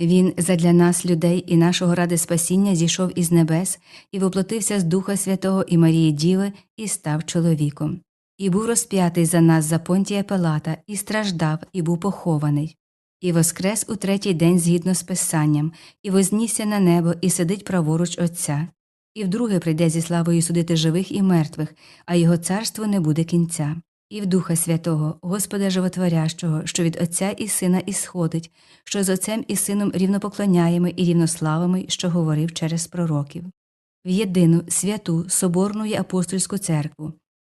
Він задля нас, людей і нашого ради спасіння, зійшов із небес і воплотився з Духа Святого і Марії Діви і став чоловіком. І був розп'ятий за нас за Понтія Пилата, і страждав, і був похований. І воскрес у третій день згідно з Писанням, і вознісся на небо, і сидить праворуч Отця. І вдруге прийде зі славою судити живих і мертвих, а його царство не буде кінця. І в Духа Святого, Господа Животворящого, що від Отця і Сина ісходить, що з Отцем і Сином рівнопоклоняємо і рівнославимо, що говорив через пророків. В єдину святу Соборну і апостольську церкву,